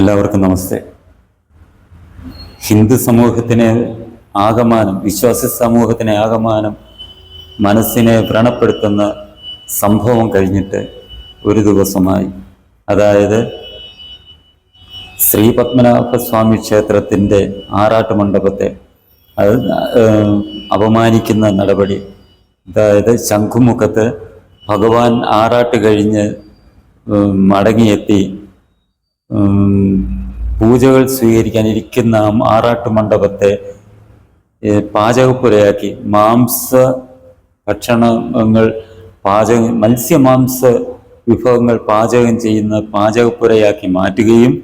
എല്ലാവർക്കും നമസ്തേ. ഹിന്ദു സമൂഹത്തിന് ആകമാനം വിശ്വാസി സമൂഹത്തിന് ആകമാനം മനസ്സിനെ വ്രണപ്പെടുത്തുന്ന സംഭവം കഴിഞ്ഞിട്ട് ഒരു ദിവസമായി. അതായത് ശ്രീ പത്മനാഭസ്വാമി ക്ഷേത്രത്തിന്റെ ആറാട്ട് മണ്ഡപത്തെ അത് അപമാനിക്കുന്ന നടപടി. അതായത് ശംഖുമുഖത്ത് ഭഗവാൻ ആറാട്ട് കഴിഞ്ഞ് മടങ്ങിയെത്തി പൂജകൾ സ്വീകരിക്കാനിരിക്കുന്ന ആറാട്ട് മണ്ഡപത്തെ പാചകപ്പുരയാക്കി. മാംസ ഭക്ഷണങ്ങൾ പാചകം മത്സ്യമാംസ വിഭവങ്ങൾ പാചകം ചെയ്യുന്ന പാചകപ്പുരയാക്കി മാറ്റുകയും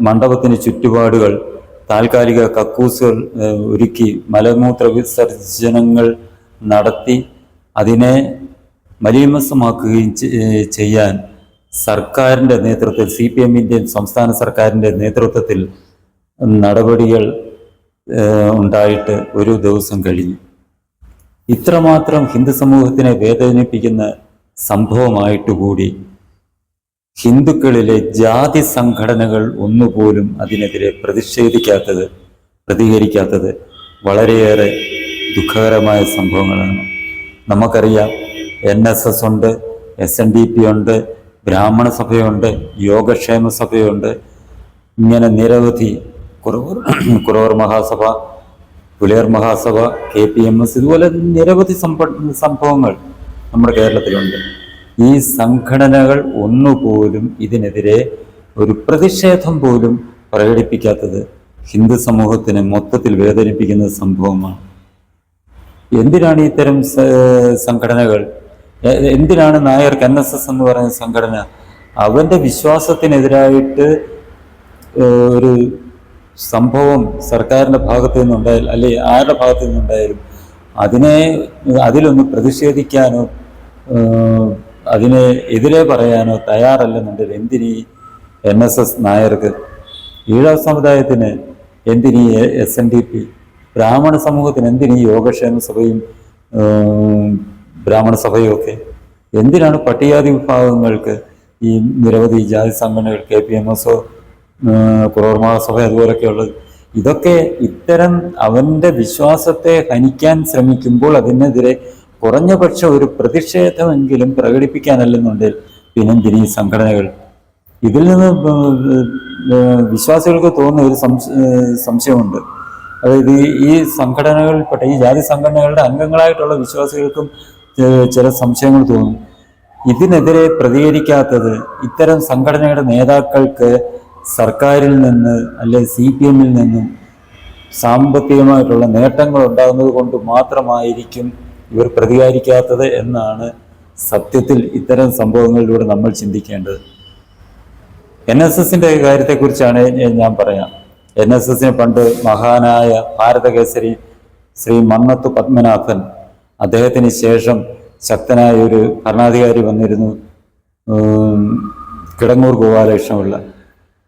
മണ്ഡപത്തിന് ചുറ്റുപാടുകൾ താൽക്കാലിക കക്കൂസുകൾ ഒരുക്കി മലമൂത്ര വിസർജനങ്ങൾ നടത്തി അതിനെ മലീമസമാക്കുകയും ചെയ്യാൻ സർക്കാരിന്റെ നേതൃത്വത്തിൽ സി പി എമ്മിന്റെ സംസ്ഥാന സർക്കാരിന്റെ നേതൃത്വത്തിൽ നടപടികൾ ഉണ്ടായിട്ട് ഒരു ദിവസം കഴിഞ്ഞു. ഇത്രമാത്രം ഹിന്ദു സമൂഹത്തിനെ വേദനിപ്പിക്കുന്ന സംഭവമായിട്ട് കൂടി ഹിന്ദുക്കളിലെ ജാതി സംഘടനകൾ ഒന്നുപോലും അതിനെതിരെ പ്രതിഷേധിക്കാത്തത് പ്രതികരിക്കാത്തത് വളരെയേറെ ദുഃഖകരമായ സംഭവങ്ങളാണ്. നമുക്കറിയാം എൻ എസ് എസ് ഉണ്ട് എസ് എൻ ഡി പി ഉണ്ട് ബ്രാഹ്മണ സഭയുണ്ട് യോഗക്ഷേമ സഭയുണ്ട്. ഇങ്ങനെ നിരവധി Kuravar Kuravar Mahasabha Puliyar Mahasabha K P M S ഇതുപോലെ നിരവധി സംഭ സംഭവങ്ങൾ നമ്മുടെ കേരളത്തിലുണ്ട്. ഈ സംഘടനകൾ ഒന്നുപോലും ഇതിനെതിരെ ഒരു പ്രതിഷേധം പോലും പ്രകടിപ്പിക്കാത്തത് ഹിന്ദു സമൂഹത്തിന് മൊത്തത്തിൽ വേദനിപ്പിക്കുന്ന സംഭവമാണ്. എന്തിനാണ് ഇത്തരം സംഘടനകൾ എന്തിനാണ് നായർക്ക് എൻ എസ് എസ് എന്ന് പറയുന്ന സംഘടന? അവന്റെ വിശ്വാസത്തിനെതിരായിട്ട് ഒരു സംഭവം സർക്കാരിന്റെ ഭാഗത്തു നിന്നുണ്ടായാലും അല്ലെ ആരുടെ ഭാഗത്തു നിന്നുണ്ടായാലും അതിനെ അതിലൊന്ന് പ്രതിഷേധിക്കാനോ അതിനെ എതിരെ പറയാനോ തയ്യാറല്ലെന്നുണ്ടെങ്കിൽ എന്തിനി എൻ എസ് എസ് നായർക്ക്? ഈഴവ സമുദായത്തിന് എന്തിനി എസ് എൻ ഡി പി ബ്രാഹ്മണ സമൂഹത്തിന് എന്തിനീ യോഗക്ഷേമ സഭയും ബ്രാഹ്മണ സഭയും ഒക്കെ എന്തിനാണ് പട്ടികാതി വിഭാഗങ്ങൾക്ക് ഈ നിരവധി ജാതി സംഘടനകൾ K P M S Kuravar Sabha അതുപോലൊക്കെ ഉള്ളത് ഇതൊക്കെ ഇത്തരം അവന്റെ വിശ്വാസത്തെ ഹനിക്കാൻ ശ്രമിക്കുമ്പോൾ അതിനെതിരെ കുറഞ്ഞപക്ഷം ഒരു പ്രതിഷേധമെങ്കിലും പ്രകടിപ്പിക്കാനല്ലെന്നുണ്ടെങ്കിൽ ഈ സംഘടനകൾ? ഇതിൽ നിന്ന് വിശ്വാസികൾക്ക് തോന്നുന്ന ഒരു സംശ- സംശയമുണ്ട്. അതായത് ഈ- സംഘടനകൾ പെട്ട ഈ ജാതി സംഘടനകളുടെ അംഗങ്ങളായിട്ടുള്ള വിശ്വാസികൾക്കും ചില സംശയങ്ങൾ തോന്നും. ഇതിനെതിരെ പ്രതികരിക്കാത്തത് ഇത്തരം സംഘടനയുടെ നേതാക്കൾക്ക് സർക്കാരിൽ നിന്ന് അല്ലെ സി പി എമ്മിൽ നിന്നും സാമ്പത്തികമായിട്ടുള്ള നേട്ടങ്ങൾ ഉണ്ടാകുന്നത് കൊണ്ട് മാത്രമായിരിക്കും ഇവർ പ്രതികരിക്കാത്തത് എന്നാണ് സത്യത്തിൽ ഇത്തരം സംഭവങ്ങളിലൂടെ നമ്മൾ ചിന്തിക്കേണ്ടത്. എൻ എസ് എസിന്റെ കാര്യത്തെക്കുറിച്ചാണ് ഞാൻ പറയാം. എൻ എസ് എസിന് പണ്ട് മഹാനായ ഭാരതകേസരി ശ്രീ മന്നത്ത് പത്മനാഭൻ അദ്ദേഹത്തിന് ശേഷം ശക്തനായ ഒരു ഭരണാധികാരി വന്നിരുന്നു. കിടങ്ങൂർ ഗോപാലകൃഷ്ണപിള്ള.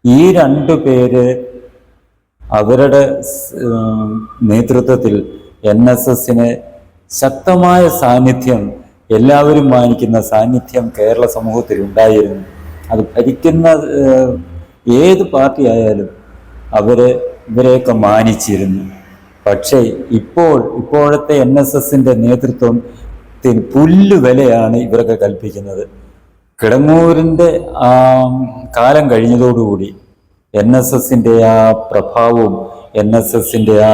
ഈ രണ്ടു പേര് അവരുടെ നേതൃത്വത്തിൽ എൻ എസ് എസിന് ശക്തമായ സാന്നിധ്യം എല്ലാവരും മാനിക്കുന്ന സാന്നിധ്യം കേരള സമൂഹത്തിൽ ഉണ്ടായിരുന്നു. അത് ഭരിക്കുന്ന ഏത് പാർട്ടി ആയാലും അവരെ ഇവരെയൊക്കെ മാനിച്ചിരുന്നു. പക്ഷേ ഇപ്പോൾ ഇപ്പോഴത്തെ എൻ എസ് എസിന്റെ നേതൃത്വത്തിന് പുല്ലുവിലയാണ് പുല്ല് വിലയാണ് ഇവരൊക്കെ കൽപ്പിക്കുന്നത്. കിടങ്ങൂരിന്റെ ആ കാലം കഴിഞ്ഞതോടുകൂടി എൻ എസ് എസിന്റെ ആ പ്രഭാവവും എൻ എസ് എസിന്റെ ആ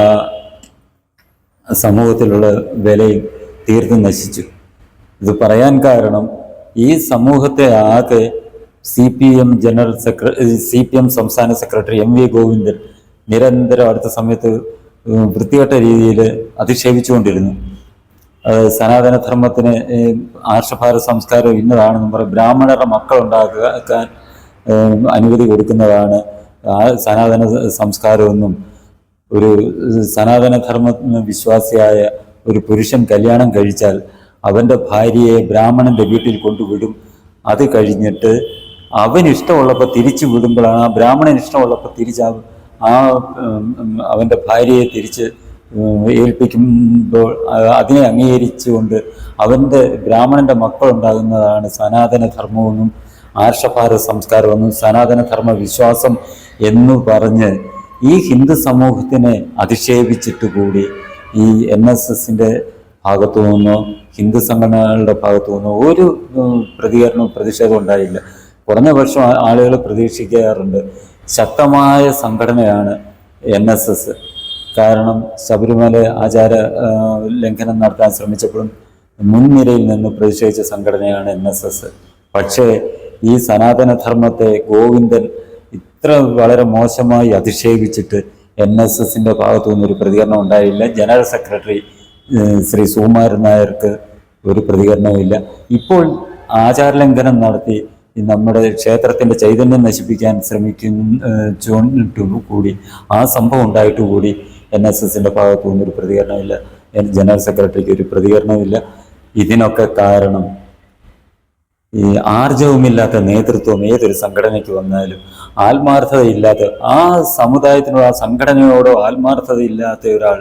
സമൂഹത്തിലുള്ള വിലയും തീർത്തും നശിച്ചു. ഇത് പറയാൻ കാരണം ഈ സമൂഹത്തെ ആകെ C P M general secretary C P M സംസ്ഥാന സെക്രട്ടറി എം വി ഗോവിന്ദൻ നിരന്തരം അടുത്ത സമയത്ത് വൃത്തികെട്ട രീതിയിൽ അധിക്ഷേപിച്ചുകൊണ്ടിരുന്നു. സനാതനധർമ്മത്തിന് ആർഷഭാര സംസ്കാരം ഇന്നതാണെന്നും പറയും ബ്രാഹ്മണരുടെ മക്കളുണ്ടാക്കാൻ അനുമതി കൊടുക്കുന്നതാണ് ആ സനാതന സംസ്കാരമെന്നും ഒരു സനാതനധർമ്മ വിശ്വാസിയായ ഒരു പുരുഷൻ കല്യാണം കഴിച്ചാൽ അവന്റെ ഭാര്യയെ ബ്രാഹ്മണന്റെ വീട്ടിൽ കൊണ്ടുവിടും. അത് കഴിഞ്ഞിട്ട് അവൻ ഇഷ്ടമുള്ളപ്പോൾ തിരിച്ചു വിടുമ്പോഴാണ് ആ ബ്രാഹ്മണൻ ഇഷ്ടമുള്ളപ്പോൾ തിരിച്ച് ആ- അവന്റെ ഭാര്യയെ തിരിച്ച് ഏൽപ്പിക്കുമ്പോൾ അതിനെ അംഗീകരിച്ചുകൊണ്ട് അവന്റെ ബ്രാഹ്മണന്റെ മക്കളുണ്ടാകുന്നതാണ് സനാതന ആർഷഭാരത സംസ്കാരമെന്നും സനാതനധർമ്മ വിശ്വാസം എന്ന് പറഞ്ഞ് ഈ ഹിന്ദു സമൂഹത്തിനെ അധിക്ഷേപിച്ചിട്ട് കൂടി ഈ എൻ എസ് എസിന്റെ ഭാഗത്തു നിന്നോ ഹിന്ദു സംഘടനകളുടെ ഭാഗത്തു നിന്നോ ഒരു പ്രതികരണവും പ്രതിഷേധവും ഉണ്ടായില്ല. കുറഞ്ഞ പക്ഷം ആളുകൾ പ്രതീക്ഷിക്കാറുണ്ട്. ശക്തമായ സംഘടനയാണ് എൻ എസ് എസ്. കാരണം ശബരിമല ആചാര ലംഘനം നടത്താൻ ശ്രമിച്ചപ്പോഴും മുൻനിരയിൽ നിന്ന് പ്രതിഷേധിച്ച സംഘടനയാണ് എൻ എസ് എസ്. പക്ഷേ ഈ സനാതനധർമ്മത്തെ ഗോവിന്ദൻ ഇത്ര വളരെ മോശമായി അധിക്ഷേപിച്ചിട്ട് എൻ എസ് എസിന്റെ ഭാഗത്തു നിന്നൊരു പ്രതികരണം ഉണ്ടായില്ല. ജനറൽ സെക്രട്ടറി ശ്രീ സുകുമാരൻ നായർക്ക് ഒരു പ്രതികരണവുമില്ല. ഇപ്പോൾ ആചാരലംഘനം നടത്തി നമ്മുടെ ക്ഷേത്രത്തിന്റെ ചൈതന്യം നശിപ്പിക്കാൻ ശ്രമിക്കുന്നു കൂടി ആ സംഭവം ഉണ്ടായിട്ട് കൂടി എൻ എസ് എസിന്റെ ഭാഗത്തു നിന്നൊരു പ്രതികരണമില്ല. ജനറൽ സെക്രട്ടറിക്ക് ഒരു പ്രതികരണമില്ല. ഇതിനൊക്കെ കാരണം ഈ ആർജവുമില്ലാത്ത നേതൃത്വം ഏതൊരു സംഘടനയ്ക്ക് വന്നാലും ആത്മാർത്ഥതയില്ലാത്ത ആ സമുദായത്തിനോട് ആ സംഘടനയോടോ ആത്മാർത്ഥതയില്ലാത്ത ഒരാൾ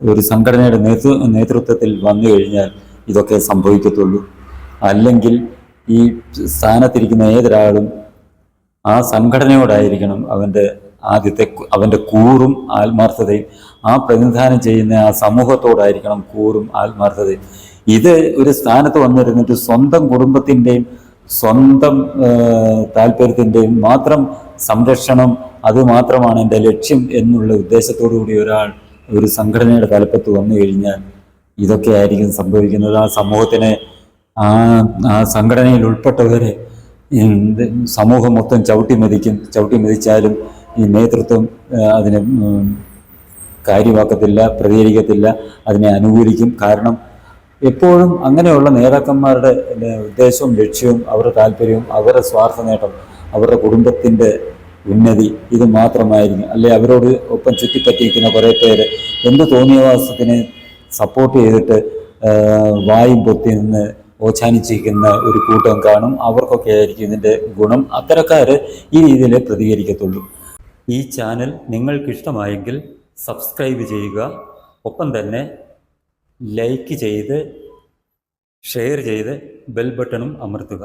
ഒരു സംഘടനയുടെ നേതൃ നേതൃത്വത്തിൽ വന്നു കഴിഞ്ഞാൽ ഇതൊക്കെ സംഭവിക്കത്തുള്ളൂ. അല്ലെങ്കിൽ ഈ സ്ഥാനത്തിരിക്കുന്ന ഏതൊരാളും ആ സംഘടനയോടായിരിക്കണം അവന്റെ ആദ്യത്തെ അവന്റെ കൂറും ആത്മാർത്ഥതയും ആ പ്രതിനിധാനം ചെയ്യുന്ന ആ സമൂഹത്തോടായിരിക്കണം കൂറും ആത്മാർത്ഥതയും. ഇത് ഒരു സ്ഥാനത്ത് വന്നിരുന്നിട്ട് സ്വന്തം കുടുംബത്തിന്റെയും സ്വന്തം താല്പര്യത്തിന്റെയും മാത്രം സംരക്ഷണം അത് മാത്രമാണ് എന്റെ ലക്ഷ്യം എന്നുള്ള ഉദ്ദേശത്തോടു കൂടി ഒരാൾ ഒരു സംഘടനയുടെ തലപ്പത്ത് വന്നു കഴിഞ്ഞാൽ ഇതൊക്കെ ആയിരിക്കും സംഭവിക്കുന്നത്. ആ സമൂഹത്തിനെ ആ ആ സംഘടനയിൽ ഉൾപ്പെട്ടവരെ സമൂഹം മൊത്തം ചവിട്ടി മതിക്കും ചവിട്ടി മതിച്ചാലും ഈ നേതൃത്വം അതിന് കാര്യമാക്കത്തില്ല പ്രതികരിക്കത്തില്ല അതിനെ അനുകൂലിക്കും. കാരണം എപ്പോഴും അങ്ങനെയുള്ള നേതാക്കന്മാരുടെ ഉദ്ദേശവും ലക്ഷ്യവും അവരുടെ താല്പര്യവും അവരുടെ സ്വാർത്ഥ നേട്ടം അവരുടെ കുടുംബത്തിന്റെ ഉന്നതി ഇത് മാത്രമായിരിക്കും. അല്ലെ അവരോട് ഒപ്പം ചുറ്റിപ്പറ്റിയിരിക്കുന്ന കുറേ പേര് എന്ത് തോന്നിയവാസത്തിനെ സപ്പോർട്ട് ചെയ്തിട്ട് വായും പൊത്തി നിന്ന് ഓച്ചാനിച്ചിരിക്കുന്ന ഒരു കൂട്ടം കാണും. അവർക്കൊക്കെ ആയിരിക്കും ഇതിന്റെ ഗുണം. അത്തരക്കാർ ഈ രീതിയിൽ പ്രതികരിക്കത്തുള്ളൂ. ഈ ചാനൽ നിങ്ങൾക്കിഷ്ടമായെങ്കിൽ സബ്സ്ക്രൈബ് ചെയ്യുക. ഒപ്പം തന്നെ ലൈക്ക് ചെയ്ത് ഷെയർ ചെയ്ത് ബെൽ ബട്ടണും അമർത്തുക.